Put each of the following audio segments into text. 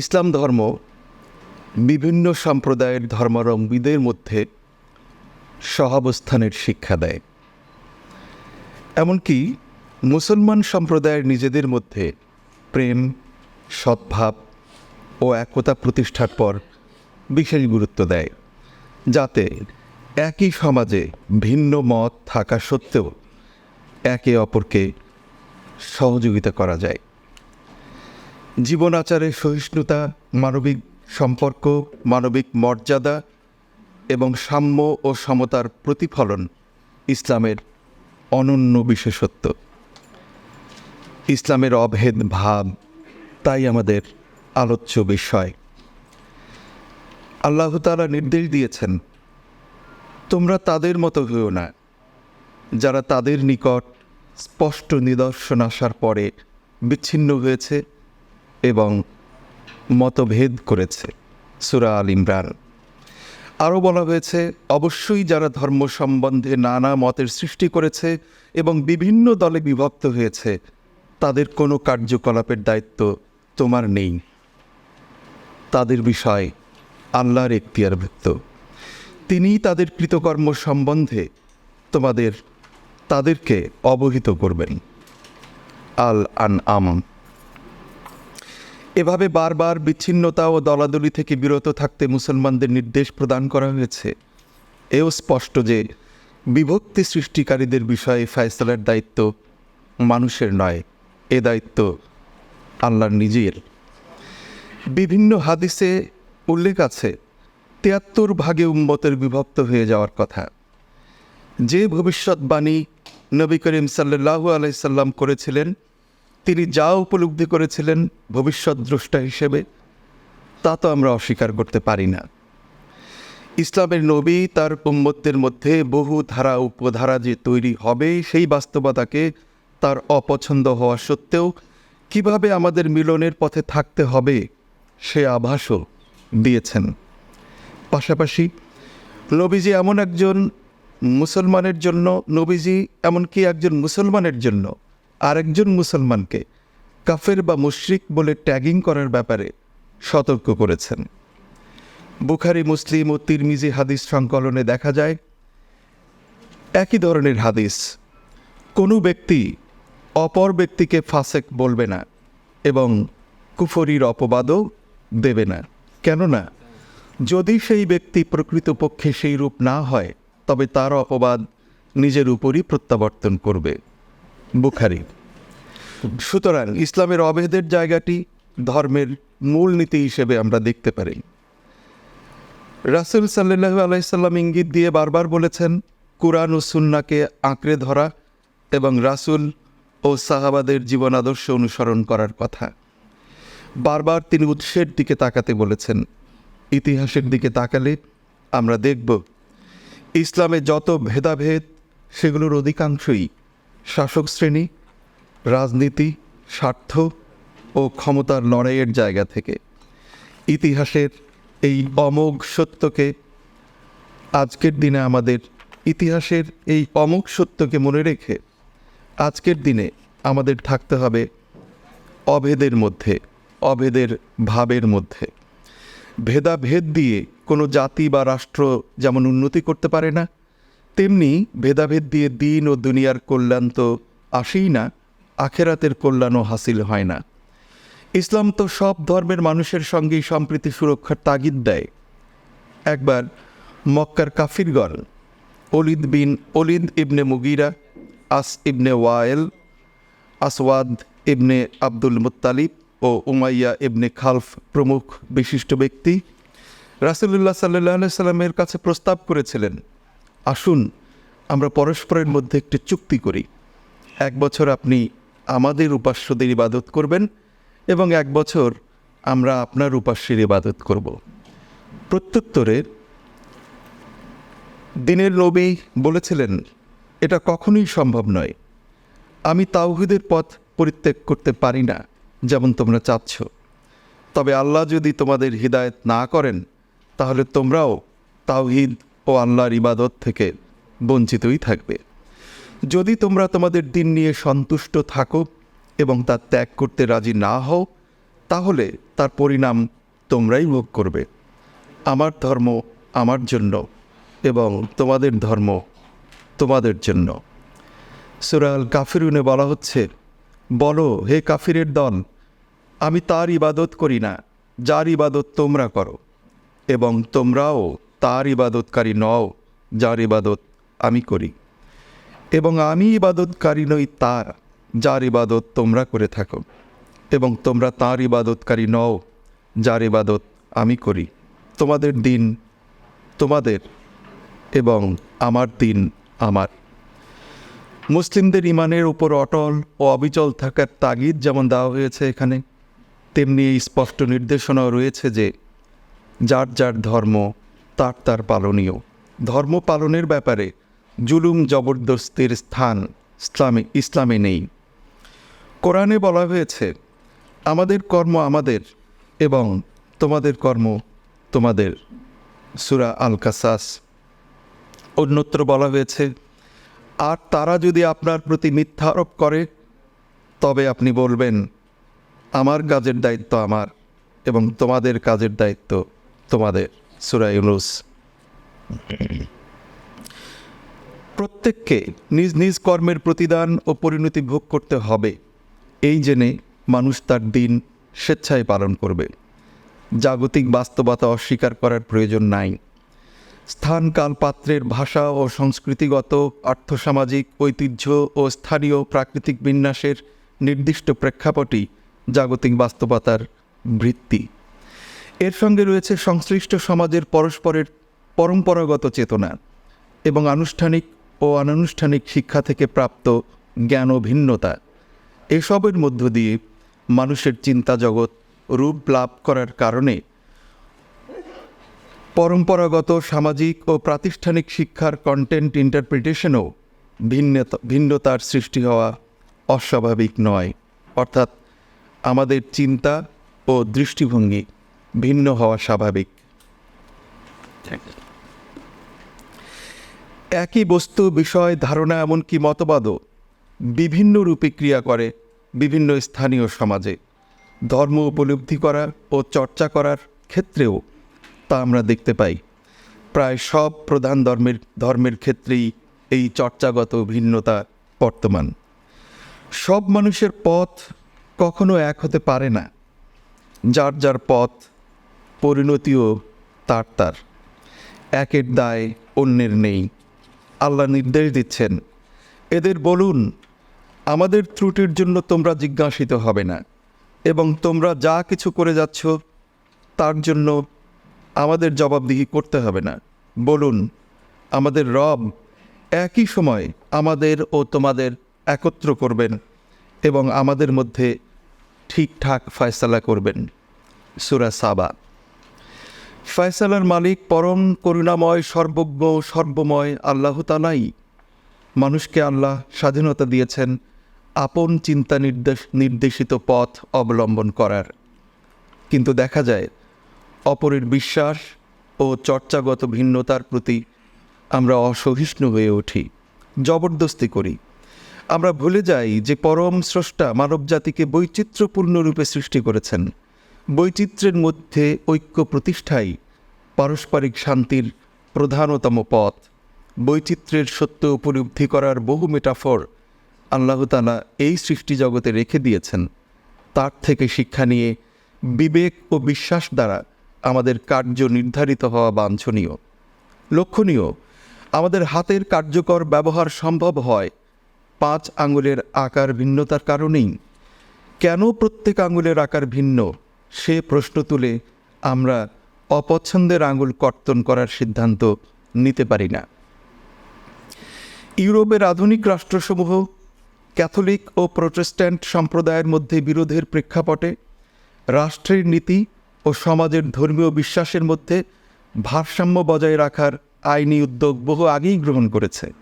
ইসলাম ধর্ম বিভিন্ন সম্প্রদায়ের ধর্মাবলম্বীদের মধ্যে সহাবস্থানের শিক্ষা দেয়। এমনকি মুসলমান সম্প্রদায়ের নিজেদের মধ্যে প্রেম, সদ্ভাব ও একতা প্রতিষ্ঠার পর বিশেষ গুরুত্ব দেয়, যাতে একই সমাজে ভিন্ন মত থাকা সত্ত্বেও একে অপরকে সহযোগিতা করা যায়। জীবন আচারে সহিষ্ণুতা, মানবিক সম্পর্ক, মানবিক মর্যাদা এবং সাম্য ও সমতার প্রতিফলন ইসলামের অনন্য বিশেষত্ব। ইসলামের অভেদ ভাব, তাই আমাদের আলোচ্য বিষয়। আল্লাহ তাআলা নির্দেশ দিয়েছেন, তোমরা তাদের মতো হইও না, যারা তাদের নিকট স্পষ্ট নিদর্শন আসার পরে বিচ্ছিন্ন হয়েছে এবং মতভেদ করেছে সুরা আল ইমরান। আরও বলা হয়েছে, অবশ্যই যারা ধর্ম সম্বন্ধে নানা মতের সৃষ্টি করেছে এবং বিভিন্ন দলে বিভক্ত হয়েছে, তাদের কোনো কার্যকলাপের দায়িত্ব তোমার নেই। তাদের বিষয় আল্লাহর এখতিয়ারভুক্ত তিনিই তাদের কৃতকর্ম সম্বন্ধে তোমাদের, তাদেরকে অবহিত করবেন। আল আন আম এভাবে বারবার বিচ্ছিন্নতা ও দলাদলি থেকে বিরত থাকতে মুসলমানদের নির্দেশ প্রদান করা হয়েছে। এও স্পষ্ট যে বিভক্তি সৃষ্টিকারীদের বিষয়ে ফয়সলার দায়িত্ব মানুষের নয়, এ দায়িত্ব আল্লাহর নিজের। বিভিন্ন হাদিসে উল্লেখ আছে, তিয়াত্তর ভাগে উম্মতের বিভক্ত হয়ে যাওয়ার কথা। যে ভবিষ্যৎবাণী নবী করিম সাল্লাহু আলাইসাল্লাম করেছিলেন তিনি যা উপলব্ধি করেছিলেন ভবিষ্যৎ দ্রষ্টা হিসেবে, তা তো আমরা অস্বীকার করতে পারি না। ইসলামের নবী তার উম্মতদের মধ্যে বহু ধারা উপধারা যে তৈরি হবে, সেই বাস্তবতাকে তার অপছন্দ হওয়া সত্ত্বেও কীভাবে আমাদের মিলনের পথে থাকতে হবে, সে আভাসও দিয়েছেন। পাশাপাশি নবীজি এমন একজন মুসলমানের জন্য, নবীজি এমনকি একজন মুসলমানের জন্য আরেকজন মুসলমানকে কাফের বা মুশরিক বলে ট্যাগিং করার ব্যাপারে সতর্ক করেছেন। বুখারি, মুসলিম ও তিরমিজি হাদিস সংকলনে দেখা যায়, একই ধরনের হাদিস, কোনো ব্যক্তি অপর ব্যক্তিকে ফাসেক বলবে না এবং কুফরির অপবাদও দেবে না। কেননা, যদি সেই ব্যক্তি প্রকৃতপক্ষে সেই রূপ না হয়, তবে তার অপবাদ নিজের উপরই প্রত্যাবর্তন করবে। বুখারি। সুতরাং ইসলামের অভেদের জায়গাটি ধর্মের মূল নীতি হিসেবে আমরা দেখতে পারি। রাসুল সাল্লাহ আলাইসাল্লাম ইঙ্গিত দিয়ে বারবার বলেছেন, কুরআন ও সুন্নাকে আঁকড়ে ধরা এবং রাসুল ও সাহাবাদের জীবন আদর্শ অনুসরণ করার কথা। বারবার তিনি উৎসের দিকে তাকাতে বলেছেন। ইতিহাসের দিকে তাকালে আমরা দেখব, ইসলামে যত ভেদাভেদ, সেগুলোর অধিকাংশই শাসক শ্রেণি, রাজনীতি, স্বার্থ ও ক্ষমতার লড়াইয়ের জায়গা থেকে। ইতিহাসের এই অমোঘ সত্যকে, আজকের দিনে আমাদের ইতিহাসের এই অমোঘ সত্যকে মনে রেখে আজকের দিনে আমাদের থাকতে হবে অভেদের মধ্যে, অভেদের ভাবের মধ্যে। ভেদাভেদ দিয়ে কোনো জাতি বা রাষ্ট্র যেমন উন্নতি করতে পারে না তেমনি ভেদাভেদ দিয়ে দিন ও দুনিয়ার কল্যাণ তো আসেই না, আখেরাতের কল্যাণও হাসিল হয় না। ইসলাম তো সব ধর্মের মানুষের সঙ্গেই সম্প্রীতি সুরক্ষার তাগিদ দেয়। একবার মক্কার কাফিরগণ Walid bin Walid ibn Mughira, As ibn Wail, Aswad ibn Abdul Muttalib ও উমাইয়া ইবনে খালফ প্রমুখ বিশিষ্ট ব্যক্তি রাসুলুল্লাহ সাল্লাহ সাল্লামের কাছে প্রস্তাব করেছিলেন আসুন, আমরা পরস্পরের মধ্যে একটি চুক্তি করি। এক বছর আপনি আমাদের উপাস্যদের ইবাদত করবেন এবং এক বছর আমরা আপনার উপাস্যের ইবাদত করব। প্রত্যুত্তরে দিনের নবী বলেছিলেন, এটা কখনোই সম্ভব নয়। আমি তাওহিদের পথ পরিত্যাগ করতে পারি না, যেমন তোমরা চাচ্ছ। তবে আল্লাহ যদি তোমাদের হৃদায়ত না করেন, তাহলে তোমরাও তাওহিদ ও আল্লাহর ইবাদত থেকে বঞ্চিতই থাকবে। যদি তোমরা তোমাদের দিন নিয়ে সন্তুষ্ট থাকো এবং তা ত্যাগ করতে রাজি না হও, তাহলে তার পরিণাম তোমরাই ভোগ করবে। আমার ধর্ম আমার জন্য এবং তোমাদের ধর্ম তোমাদের জন্য। সুরাল কাফিরুনে বলা হচ্ছে, বলো, হে কাফিরের দল, আমি তার ইবাদত করি না, যার ইবাদত তোমরা করো এবং তোমরাও তার ইবাদতকারী নও, যার ইবাদত আমি করি। এবং আমি ইবাদতকারী নই তার, যার ইবাদত তোমরা করে থাকো। এবং তোমরা তার ইবাদতকারী নও, যার ইবাদত আমি করি। তোমাদের দিন তোমাদের এবং আমার দিন আমার। মুসলিমদের ইমানের উপর অটল ও অবিচল থাকার তাগিদ যেমন দেওয়া হয়েছে এখানে, তেমনি এই স্পষ্ট নির্দেশনাও রয়েছে যে, যার যার ধর্ম তার তার পালনীয়। ধর্ম পালনের ব্যাপারে জুলুম জবরদস্তির স্থান ইসলামে ইসলামে নেই। কোরআনে বলা হয়েছে, আমাদের কর্ম আমাদের এবং তোমাদের কর্ম তোমাদের। সুরা আল কাসাস অন্যত্র বলা হয়েছে, আর তারা যদি আপনার প্রতি মিথ্যা আরোপ করে, তবে আপনি বলবেন, আমার কাজের দায়িত্ব আমার এবং তোমাদের কাজের দায়িত্ব তোমাদের সুরা ইউনুস প্রত্যেককে নিজ নিজ কর্মের প্রতিদান ও পরিণতি ভোগ করতে হবে। এই জেনে মানুষ তার দিন স্বেচ্ছায় পালন করবে। জাগতিক বাস্তবতা অস্বীকার করার প্রয়োজন নাই। স্থান কাল পাত্রের ভাষা ও সংস্কৃতিগত, আর্থসামাজিক, ঐতিহ্য ও স্থানীয় প্রাকৃতিক বিন্যাসের নির্দিষ্ট প্রেক্ষাপটই জাগতিক বাস্তবতার বৃত্তি। এর সঙ্গে রয়েছে সংশ্লিষ্ট সমাজের পরস্পরের পরম্পরাগত চেতনা এবং আনুষ্ঠানিক ও অনানুষ্ঠানিক শিক্ষা থেকে প্রাপ্ত জ্ঞান ও ভিন্নতা। এসবের মধ্য দিয়ে মানুষের চিন্তা জগৎ রূপ লাভ করার কারণে পরম্পরাগত সামাজিক ও প্রাতিষ্ঠানিক শিক্ষার কন্টেন্ট ইন্টারপ্রিটেশনও ভিন্নতা, ভিন্নতার সৃষ্টি হওয়া অস্বাভাবিক নয়। অর্থাৎ আমাদের চিন্তা ও দৃষ্টিভঙ্গি ভিন্ন হওয়া স্বাভাবিক। একই বস্তু বিষয় ধারণা এমনকি মতবাদও বিভিন্ন রূপে ক্রিয়া করে বিভিন্ন স্থানীয় সমাজে। ধর্ম উপলব্ধি করা ও চর্চা করার ক্ষেত্রেও তা আমরা দেখতে পাই। প্রায় সব প্রধান ধর্মের ধর্মের ক্ষেত্রেই এই চর্চাগত ভিন্নতা বর্তমান। সব মানুষের পথ কখনো এক হতে পারে না। যার যার পথ পরিণতিও তার তার। একের দায় অন্যের নেই। আল্লাহ নির্দেশ দিচ্ছেন, এদের বলুন, আমাদের ত্রুটির জন্য তোমরা জিজ্ঞাসিত হবে না, এবং তোমরা যা কিছু করে যাচ্ছ, তার জন্য আমাদের জবাবদিহি করতে হবে না। বলুন, আমাদের রব একই সময় আমাদের ও তোমাদের একত্র করবেন এবং আমাদের মধ্যে ঠিকঠাক ফয়সালা করবেন। সুরা সাবা। ফয়সালার মালিক পরম করুণাময়, সর্বজ্ঞ, সর্বময় আল্লাহ তালাই। মানুষকে আল্লাহ স্বাধীনতা দিয়েছেন, আপন চিন্তা নির্দেশ, নির্দেশিত পথ অবলম্বন করার। কিন্তু দেখা যায়, অপরের বিশ্বাস ও চর্চাগত ভিন্নতার প্রতি আমরা অসহিষ্ণু হয়ে উঠি, জবরদস্তি করি। আমরা ভুলে যাই যে পরম স্রষ্টা মানবজাতিকে বৈচিত্র্যপূর্ণ রূপে সৃষ্টি করেছেন। বৈচিত্র্যের মধ্যে ঐক্য প্রতিষ্ঠাই পারস্পরিক শান্তির প্রধানতম পথ। বৈচিত্র্যের সত্য উপলব্ধি করার বহু মেটাফর আল্লাহতালা এই সৃষ্টি জগতে রেখে দিয়েছেন। তার থেকে শিক্ষা নিয়ে বিবেক ও বিশ্বাস দ্বারা আমাদের কার্য নির্ধারিত হওয়া বাঞ্ছনীয়। লক্ষণীয়, আমাদের হাতের কার্যকর ব্যবহার সম্ভব হয় পাঁচ আঙুলের আকার ভিন্নতার কারণেই। কেন প্রত্যেক আঙুলের আকার ভিন্ন? সে প্রশ্ন তুলে আমরা অপছন্দের আঙুল কর্তন করার সিদ্ধান্ত নিতে পারি না। ইউরোপের আধুনিক রাষ্ট্রসমূহ ক্যাথলিক ও প্রোটেস্ট্যান্ট সম্প্রদায়ের মধ্যে বিরোধের প্রেক্ষাপটে রাষ্ট্রের নীতি ও সমাজের ধর্মীয় বিশ্বাসের মধ্যে ভারসাম্য বজায় রাখার আইনি উদ্যোগ বহু আগেই গ্রহণ করেছে।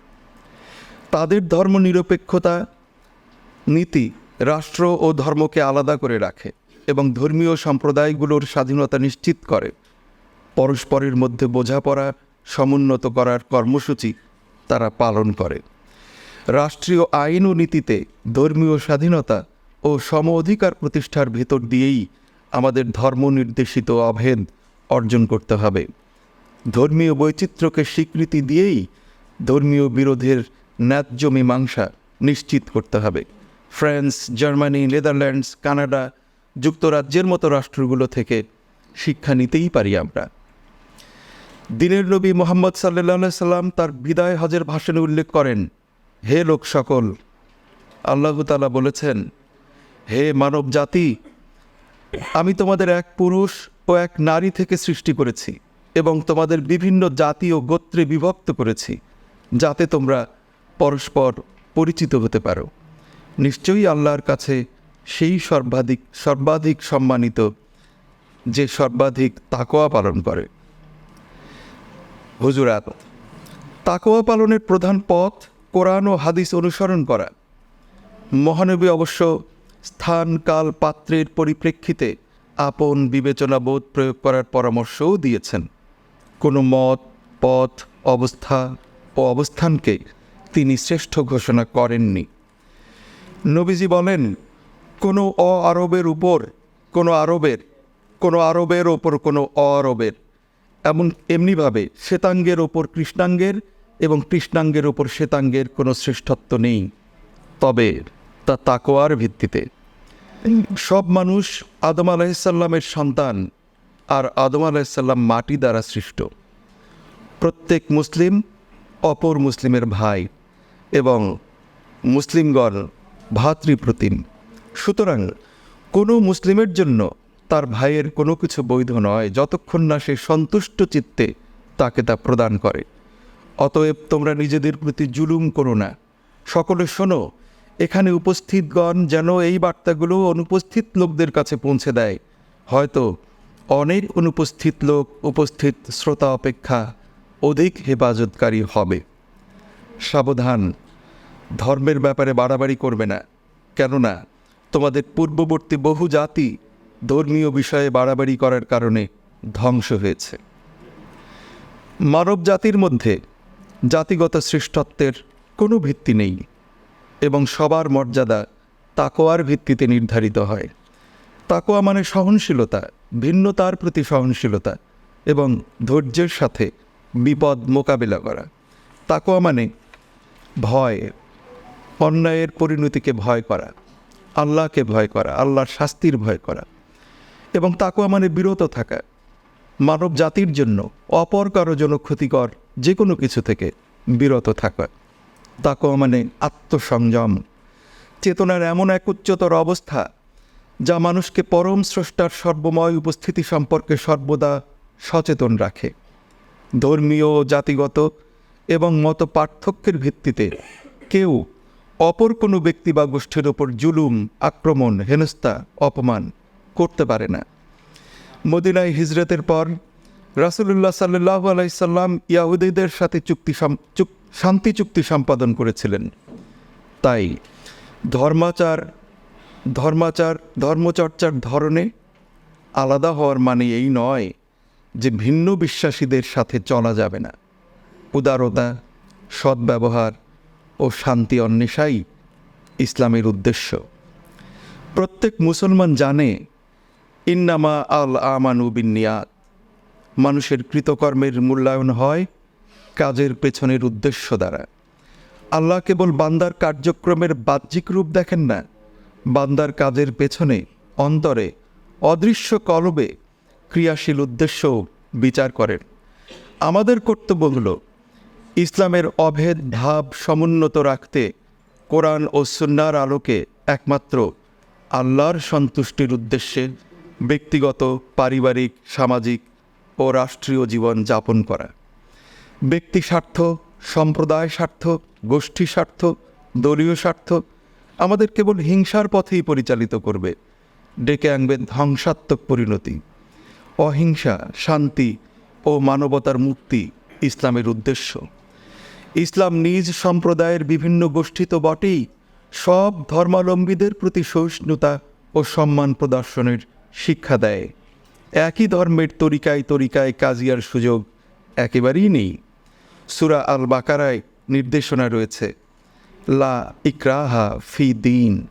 তাদের ধর্মনিরপেক্ষতা নীতি রাষ্ট্র ও ধর্মকে আলাদা করে রাখে এবং ধর্মীয় সম্প্রদায়গুলোর স্বাধীনতা নিশ্চিত করে। পরস্পরের মধ্যে বোঝাপড়া, সমুন্নত করার কর্মসূচি তারা পালন করে। রাষ্ট্রীয় আইন ও নীতিতে ধর্মীয় স্বাধীনতা ও সম অধিকার প্রতিষ্ঠার ভেতর দিয়েই আমাদের ধর্ম নির্দেশিত অভেদ অর্জন করতে হবে। ধর্মীয় বৈচিত্র্যকে স্বীকৃতি দিয়েই ধর্মীয় বিরোধের ন্যায্য মীমাংসা নিশ্চিত করতে হবে। ফ্রান্স, জার্মানি, নেদারল্যান্ডস, কানাডা যুক্তরাজ্যের মতো রাষ্ট্রগুলো থেকে শিক্ষা নিতেই পারি আমরা। দিনের নবী মোহাম্মদ সাল্লাহ সাল্লাম তার বিদায় হজের ভাষণে উল্লেখ করেন, হে লোক সকল আল্লাহ তালা বলেছেন, হে মানব জাতি আমি তোমাদের এক পুরুষ ও এক নারী থেকে সৃষ্টি করেছি এবং তোমাদের বিভিন্ন জাতি ও গোত্রে বিভক্ত করেছি, যাতে তোমরা পরস্পর পরিচিত হতে পারো। নিশ্চয়ই আল্লাহর কাছে সেই সর্বাধিক সর্বাধিক সম্মানিত, যে সর্বাধিক তাকোয়া পালন করে। হুজুরাত। তাকোয়া পালনের প্রধান পথ কোরআন ও হাদিস অনুসরণ করা। মহানবী অবশ্য স্থান কাল পাত্রের পরিপ্রেক্ষিতে আপন বিবেচনাবোধ প্রয়োগ করার পরামর্শও দিয়েছেন। কোনো মত, পথ, অবস্থা ও অবস্থানকে তিনি শ্রেষ্ঠ ঘোষণা করেননি। নবীজি বলেন, কোনো অ আরবের উপর কোনো আরবের কোনো আরবের ওপর কোনো অ আরবের। এমন এমনিভাবে শ্বেতাঙ্গের ওপর কৃষ্ণাঙ্গের এবং কৃষ্ণাঙ্গের ওপর শ্বেতাঙ্গের কোনো শ্রেষ্ঠত্ব নেই। তবে তা তাকোয়ার ভিত্তিতে। সব মানুষ আদম আলাহিসাল্লামের সন্তান আর আদম আলাহিসাল্লাম মাটি দ্বারা সৃষ্ট। প্রত্যেক মুসলিম অপর মুসলিমের ভাই এবং মুসলিমগণ ভাতৃপ্রতিম। সুতরাং কোনো মুসলিমের জন্য তার ভাইয়ের কোনো কিছু বৈধ নয়, যতক্ষণ না সে সন্তুষ্ট চিত্তে তাকে তা প্রদান করে। অতএব তোমরা নিজেদের প্রতি জুলুম করো না। সকলে শোনো, এখানে উপস্থিতগণ যেন এই বার্তাগুলো অনুপস্থিত লোকদের কাছে পৌঁছে দেয়। হয়তো অনেক অনুপস্থিত লোক, উপস্থিত শ্রোতা অপেক্ষা অধিক হেফাজতকারী হবে। সাবধান, ধর্মের ব্যাপারে বাড়াবাড়ি করবে না। কেননা তোমাদের পূর্ববর্তী বহু জাতি ধর্মীয় বিষয়ে বাড়াবাড়ি করার কারণে ধ্বংস হয়েছে। মানব জাতির মধ্যে জাতিগত শ্রেষ্ঠত্বের কোনো ভিত্তি নেই এবং সবার মর্যাদা তাকোয়ার ভিত্তিতে নির্ধারিত হয়। তাকোয়া মানে সহনশীলতা, ভিন্নতার প্রতি সহনশীলতা এবং ধৈর্যের সাথে বিপদ মোকাবিলা করা। তাকোয়া মানে ভয়, অন্যায়ের পরিণতিকে ভয় করা, আল্লাহকে ভয় করা, আল্লাহর শাস্তির ভয় করা। এবং তাকোয়া মানে বিরত থাকা। মানব জাতির জন্য অপর কারও জন্য ক্ষতিকর যে কোনো কিছু থেকে বিরত থাকা। তাকোয়া মানে আত্মসংযম। চেতনার এমন এক উচ্চতর অবস্থা যা মানুষকে পরম স্রষ্টার সর্বময় উপস্থিতি সম্পর্কে সর্বদা সচেতন রাখে। ধর্মীয়, জাতিগত এবং মত পার্থক্যের ভিত্তিতে কেউ অপর কোনো ব্যক্তি বা গোষ্ঠীর ওপর জুলুম, আক্রমণ, হেনস্থা, অপমান করতে পারে না। মদিনায় হিজরতের পর রাসুলুল্লাহ সাল্লাহ আলাইসাল্লাম ইয়াহুদীদের সাথে চুক্তি চুক- শান্তি চুক্তি সম্পাদন করেছিলেন। তাই ধর্মাচার ধর্মাচার, ধর্মচর্চার ধরনে আলাদা হওয়ার মানে এই নয় যে ভিন্ন বিশ্বাসীদের সাথে চলা যাবে না। উদারতা, সদ্ব্যবহার ও শান্তি অন্বেষাই ইসলামের উদ্দেশ্য। প্রত্যেক মুসলমান জানে ইন্নামা আল আমানু বিনিয়াত মানুষের কৃতকর্মের মূল্যায়ন হয় কাজের পেছনের উদ্দেশ্য দ্বারা। আল্লাহ কেবল বান্দার কার্যক্রমের বাহ্যিক রূপ দেখেন না, বান্দার কাজের পেছনে, অন্তরে, অদৃশ্য কলবে ক্রিয়াশীল উদ্দেশ্য বিচার করেন। আমাদের কর্তব্য হলো ইসলামের অভেদ ভাব সমুন্নত রাখতে কোরআন ও সুন্নার আলোকে একমাত্র আল্লাহর সন্তুষ্টির উদ্দেশ্যে ব্যক্তিগত, পারিবারিক, সামাজিক ও রাষ্ট্রীয় জীবন যাপন করা। ব্যক্তি স্বার্থ, সম্প্রদায় স্বার্থ, গোষ্ঠী স্বার্থ, দলীয় স্বার্থ আমাদের কেবল হিংসার পথেই পরিচালিত করবে। ডেকে আনবে ধ্বংসাত্মক পরিণতি। অহিংসা, শান্তি ও মানবতার মুক্তি ইসলামের উদ্দেশ্য। ইসলাম নিজ সম্প্রদায়ের বিভিন্ন গোষ্ঠী তো বটেই, সব ধর্মাবলম্বীদের প্রতি সহিষ্ণুতা ও সম্মান প্রদর্শনের শিক্ষা দেয়। একই ধর্মের তরিকায় তরিকায় কাজিয়ার সুযোগ একেবারেই নেই। সুরা আল বাকারায় নির্দেশনা রয়েছে, লা ইকরাহা ফি দিন,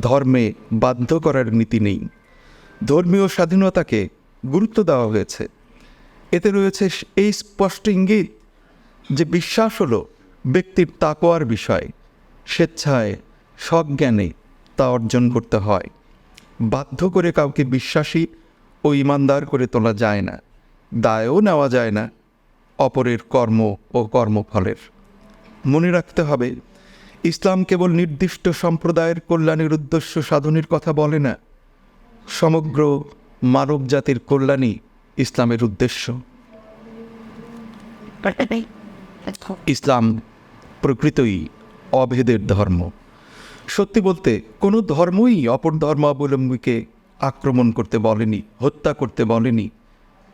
ধর্মে বাধ্য করার নীতি নেই। ধর্মীয় স্বাধীনতাকে গুরুত্ব দেওয়া হয়েছে। এতে রয়েছে এই স্পষ্ট ইঙ্গিত যে বিশ্বাস হলো ব্যক্তির তাকোয়ার বিষয়, স্বেচ্ছায় সজ্ঞানে তা অর্জন করতে হয়। বাধ্য করে কাউকে বিশ্বাসী ও ইমানদার করে তোলা যায় না দায়ও নেওয়া যায় না অপরের কর্ম ও কর্মফলের মনে রাখতে হবে ইসলাম কেবল নির্দিষ্ট সম্প্রদায়ের কল্যাণের উদ্দেশ্য সাধনের কথা বলে না সমগ্র মানব জাতির কল্যাণই ইসলামের উদ্দেশ্য ইসলাম প্রকৃতই অভেদের ধর্ম সত্যি বলতে, কোনো ধর্মই অপর ধর্মাবলম্বীকে আক্রমণ করতে বলেনি, হত্যা করতে বলেনি,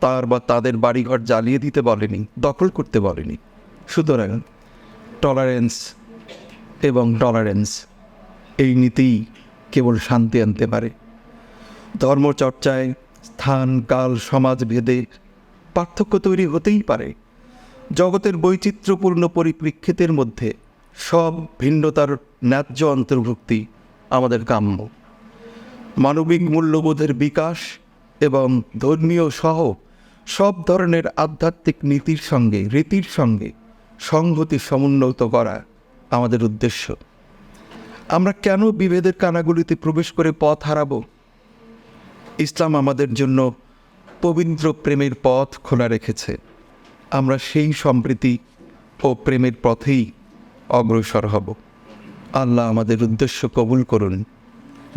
তার বা তাদের বাড়িঘর জ্বালিয়ে দিতে বলেনি, দখল করতে বলেনি। সুতরাং টলারেন্স এবং টলারেন্স এই নীতিই কেবল শান্তি আনতে পারে। ধর্মচর্চায় স্থান, কাল, সমাজ ভেদে পার্থক্য তৈরি হতেই পারে। জগতের বৈচিত্র্যপূর্ণ পরিপ্রেক্ষিতের মধ্যে সব ভিন্নতার ন্যায্য অন্তর্ভুক্তি আমাদের কাম্য। মানবিক মূল্যবোধের বিকাশ এবং ধর্মীয় সহ সব ধরনের আধ্যাত্মিক নীতির সঙ্গে, রীতির সঙ্গে সংহতি সমুন্নত করা আমাদের উদ্দেশ্য। আমরা কেন বিভেদের কানাগুলিতে প্রবেশ করে পথ হারাব? ইসলাম আমাদের জন্য পবিত্র প্রেমের পথ খোলা রেখেছে। আমরা সেই সম্প্রীতি ও প্রেমের পথেই অগ্রসর হব। আল্লাহ আমাদের উদ্দেশ্য কবুল করুন।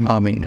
আমিন।